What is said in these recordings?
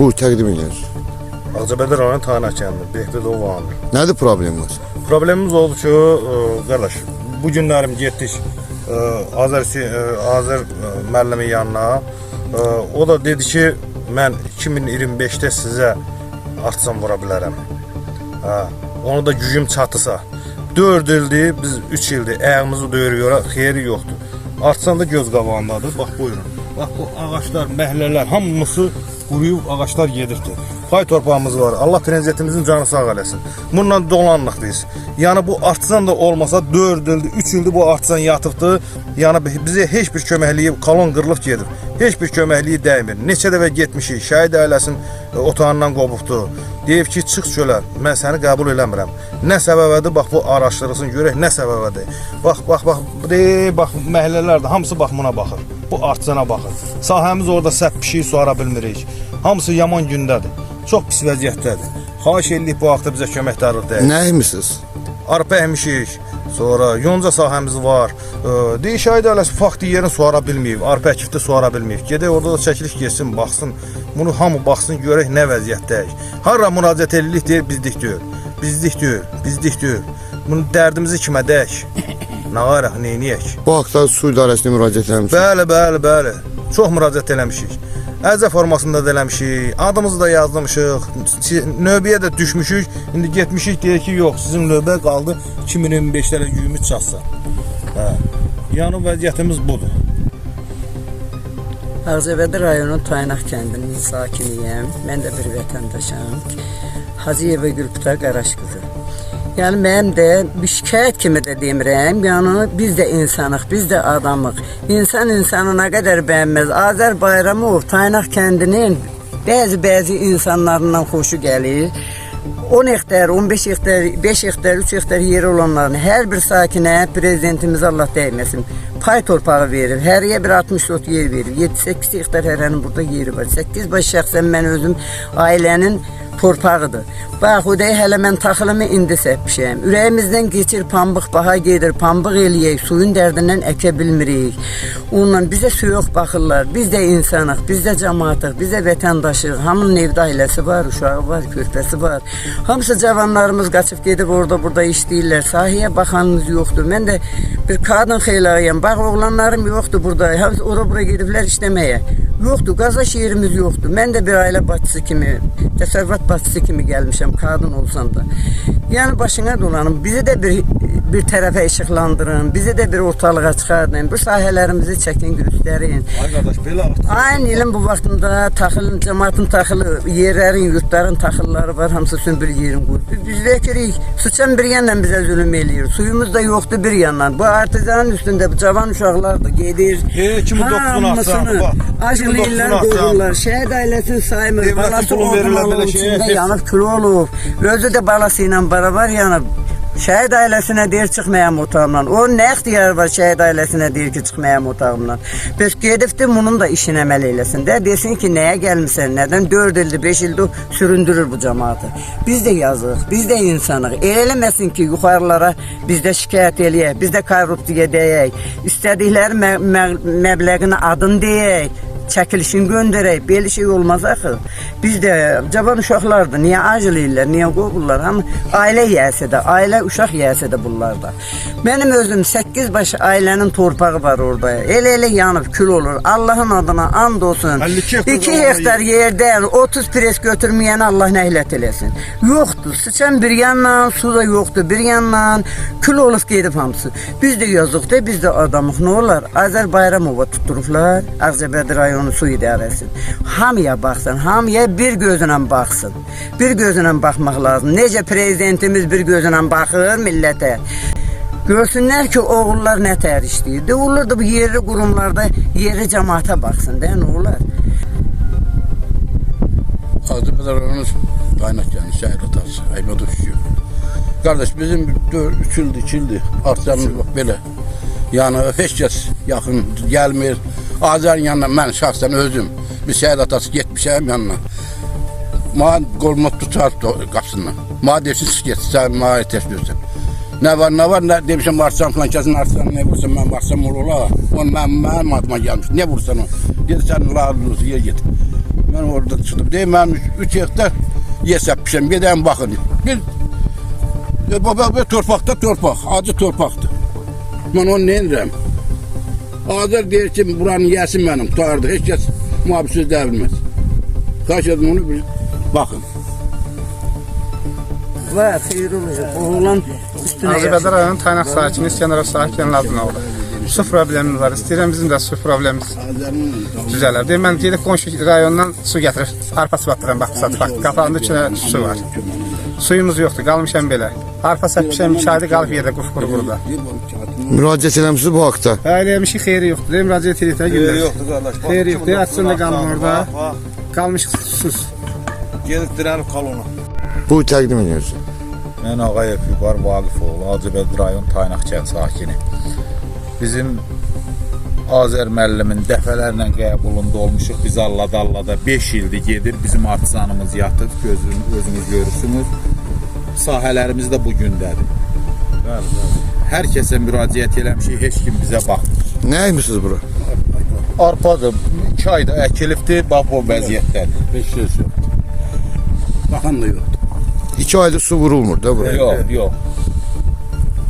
Bu təqdim edir. Ağcabədi rayonu Taynak kəndi, Behbud ovanı. Nədir problemimiz? Problemimiz oldu ki, e, qardaş, bu günlərim getdik e, Azər e, Azər müəllimin yanına. O da dedi ki, mən 2025-də sizə artsan vura bilərəm. Onu da gücüm çatısa. 4 ildir, biz 3 ildir ayağımızı döyürüyor, xeyri yoxdur. Artsan da göz qabağındadır. Bax buyurun. Bax bu ağaçlar, məhəllələr hamısı quruyub ağaçlar gedirdi. Pay torpağımız var. Allah prezidentimizin canı sağ eləsin. Bununla dolanlıq biz. Yəni bu artsan da olmasa 4 ildir, 3 ildir bu artsan yatıbdı. Yəni bizə heç bir köməkliyi kolon qırılıb gedib. Heç bir köməkliyi dəymir. Neçə dəfə getmişik. Şəhid ailəsinin e, otağından qovubdu. Deyib ki, çıx çölə. Mən səni qəbul eləmirəm. Nə səbəbədir? Bax bu araşdırılsın, görək nə səbəbədir. Bax, bax, bax, de, bax məhəllələrdə hamısı bax buna baxır. Bu artcana baxır. Sahəmiz orada səpp pişik suara bilmirik. Hamısı yaman gündədir. Çox pis vəziyyətdədir. Xahiş edirik bu haqda bizə köməkdarlıq deyək. Nə? Arpa əmişik. Sonra yonca sahəmiz var. Ee, Deyiş ayda eləsi faktı yerini suara bilməyib. Arpa əkifdə suara bilməyib. Gedək orada da çəkiliş geçsin, baxsın. Bunu hamı baxsın, görək nə vəziyyətdəyik. Hara müraciət edirik deyir, bizlik deyil. Bizlik deyil, bizlik deyil. Bunu dərdimizi kimə deyək? Nə qaraq, neyniyək? Bu haqda su idarəsinə müraciət etmişik. Bəli, bəli, bəli. Çox müraciət eləmişik. Ərizə formasında da eləmişik. Adımızı da yazmışıq. Si- Növbəyə də düşmüşük. İndi getmişik deyir ki, yox, sizin növbə qaldı 2025-lərə gücümüz çatsa. Hə. Yəni vəziyyətimiz budur. Ağcabədi rayonu Taynaq kəndinin sakiniyəm. Mən də bir vətəndaşam. Hacıyeva Gülpıta Qaraş Yəni mənim də bir şikayət kimi də demirəm. Yəni biz də insanıq, biz də adamıq. İnsan insanı nə qədər bəyənməz. Azər Bayramov Taynaq kəndinin bəzi-bəzi insanlarından xoşu gəlir. 10 hektar, 15 hektar, 5 hektar, 3 hektar yeri olanların hər bir sakinə prezidentimiz Allah dəyməsin. Pay torpağı verir. Hərəyə bir 60 sot yer verir. 7-8 hektar hərənin burada yeri var. 8 baş şəxsən mən özüm ailənin torpağıdır. Bax, deyək, hələ mən taxılımı indi səpmişəm. Ürəyimizdən keçir pambıq baha gedir, pambıq eləyək, suyun dərdindən əkə bilmirik. Onunla bizə soyuq baxırlar. Biz də insanıq, biz də cəmaatıq, biz də vətəndaşıq. Hamının evdə ailəsi var, uşağı var, körpəsi var. Hamısı cavanlarımız qaçıb gedib orada burada işləyirlər. Sahəyə baxanımız yoxdur. Mən də bir qadın xeylayıyam. Bax, oğlanlarım yoxdur burada. Hamısı ora bura gediblər işləməyə. Yoxdur, qazaş yerimiz yoxdur. Mən də bir ailə başçısı kimi, təsərrüfat başçısı kimi gəlmişəm, qadın olsam da. Yəni başına dolanım, bizi də bir bir tərəfə işıqlandırın, bizi də bir ortalığa çıxardın, bu sahələrimizi çəkin, göstərin. Ay qardaş, belə Aynı ilin bu vaxtında taxılın, cəmaatın taxılı, yerlərin, yurtların taxılları var, hamısı sümbül yerin qoyub. Biz vekirik, sıçan bir yandan bizə zülüm eləyir. Suyumuz da yoxdur bir yandan. Bu artizanın üstündə bu cavan uşaqlar da gedir. 2009-un Hamısını axşamı, bax. acılıyırlar, 2009-un axşamı. qoyurlar. Şəhid ailəsini saymır. Balası şeyə, içində yanıb kül olub. Özü də balası ilə beraber yanıb. Şəhid ailəsinə deyir çıxmayam otağımdan. O nə ixtiyarı var şəhid ailəsinə deyir ki, çıxmayam otağımdan. Bəs gedibdi bunun da işini əməl eləsin də. Desin ki, nəyə gəlmisən? Nədən 4 ildir, 5 ildir süründürür bu cəmaatı. Biz də yazıq, biz də insanıq. Elə eləməsin ki, yuxarılara biz də şikayət eləyək, biz də korrupsiya deyək. İstədikləri mə mə məbləğini adın deyək çəkilişini göndərək. Belə şey olmaz axı. Biz də cavan uşaqlardır. Niyə acılıyırlar, niyə qovurlar? Amma ailə yiyəsi də, ailə uşaq yiyəsi də bunlarda. Mənim özüm 8 baş ailənin torpağı var orada. Elə-elə yanıb kül olur. Allahın adına and olsun. 52 hektar 2 olan hektar yerdən 30 pres götürməyəni Allah nəhlət eləsin. Yoxdur. Sıçan bir yandan, su da yoxdur bir yandan. Kül olub gedib hamısı. Biz də yazıq da, biz də adamıq. Nə olar? Azər Bayramova tutturublar. Ağcabədi rayonu su idarəsi. Hamıya baxsın, hamıya bir gözlə baxsın. Bir gözlə baxmaq lazım. Necə prezidentimiz bir gözlə baxır millətə. Görsünlər ki, oğullar nə tər işləyir. Olur da bu yerli qurumlarda yerli cəmaata baxsın, də nə olar? Azərbaycan rayonu kaynak yani şehir hatası. Aymadı düşüyor. Kardeş bizim 3 ildir, 2 ildir artacağımız bak böyle. Yani heç kəs yaxın gəlmir. Azərin yanına mən şəxsən özüm bir şəhid atası getmişəm yanına. Mənə qoluma tutar deyirsin çıx get, sən mənə ehtiyac görsən. Nə var, nə var, nə demişəm varsan falan kəsin arsan, nə vursan mən varsam olur ola. O mən mənim adıma gəlmiş. Nə vursan o? Dedi sən lazım yer get. Ben orada çıktım. Deyim ben 3 hektar yes yapmışım. Gideyim bakın. Bir, e, baba bir torpakta torpak. Acı torpaktı. Ben onu ne indirəm? Azər deyir ki, buranın yesin benim. Tutardı. Hiç kes muhabbisiz devilmez. Kaç edim onu bir bakın. Va, xeyir olacaq. Oğlan üstünə Azərbaycan yaxşı. rayonu Taynaq sakini İskəndərov sakininin adına olur. Su problemimiz var. İstəyirəm bizim də su problemimiz düzələr. Deyim mən gedib qonşu rayondan su gətirib arpa sıvatdıram bax bu saat. Qapağında içində su var. Suyumuz yoxdur, qalmışam belə. Arpa səpmişəm, iki ayda qalıb yerdə qufquru quruda. Müraciət eləmisiniz bu haqda. Ailəmişik xeyri yoxdur. Edirik də Xeyri gündəlik. yoxdur qardaş. Xeyri yoxdur, kimin açsın da qulaq qalın orada. Qalmışıq susuz. Gedib dirənib kalona. Bu təqdim edirsiniz. Mən Ağayev Vüqar Vaqifoğlu, Hacıbəd rayon Taynaq kənd sakini. Bizim Azər müəllimin dəfələrlə qəbulunda olmuşuq. Biz allada-allada 5 ildir gedir. Bizim artizanımız yatır. Gözünüz, özünüz görürsünüz. Sahələrimiz də bu gündədir. Bəli, bəli. Hər kəsə müraciət eləmişik, heç kim bizə baxmır. Nə etmisiniz bura? Arpadır, 2 ayda əkilibdir, bax o vəziyyətdədir. Hiç ses yok. Bakan da yok. 2 aydır su vurulmur da bura. Yox, yox.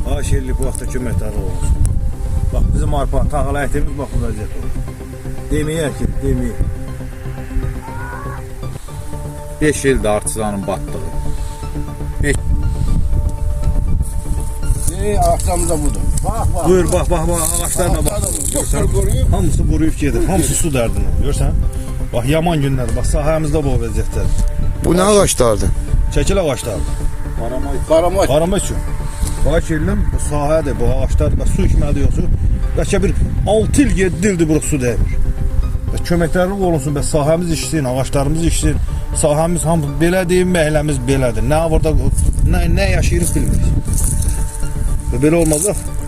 Ha şehirlik bu vaxtda köməkləri olsun. Bax bizim arpa taxıl əkdiyimiz bax bu vəziyyət olur. Deməyək ki, deməyək. 5 ildir artizanın batdığı. Ey akşam da budur. Bak bak. Buyur bax bax bax ağaçlarına bax. Görsən? Hamısı quruyub gedir. Hamısı su dərdinə. Görsən? Bax yaman günlər. Bax sahəmizdə bu vəziyyətdədir. Bu nə ağaçlardır? Çəkil ağaçlar. Karamak. Arama üçün. Bax elim bu sahədir, bu ağaçlar bax su içməli yoxsa bəlkə bir 6 il 7 ildir bura su dəymir. Və köməklərlik olunsun, bəs sahəmiz işsin, ağaçlarımız işsin. Sahəmiz hamı belədir, məhəlləmiz belədir. Nə burada nə nə yaşayırıq bilmirik. Və belə olmaz da.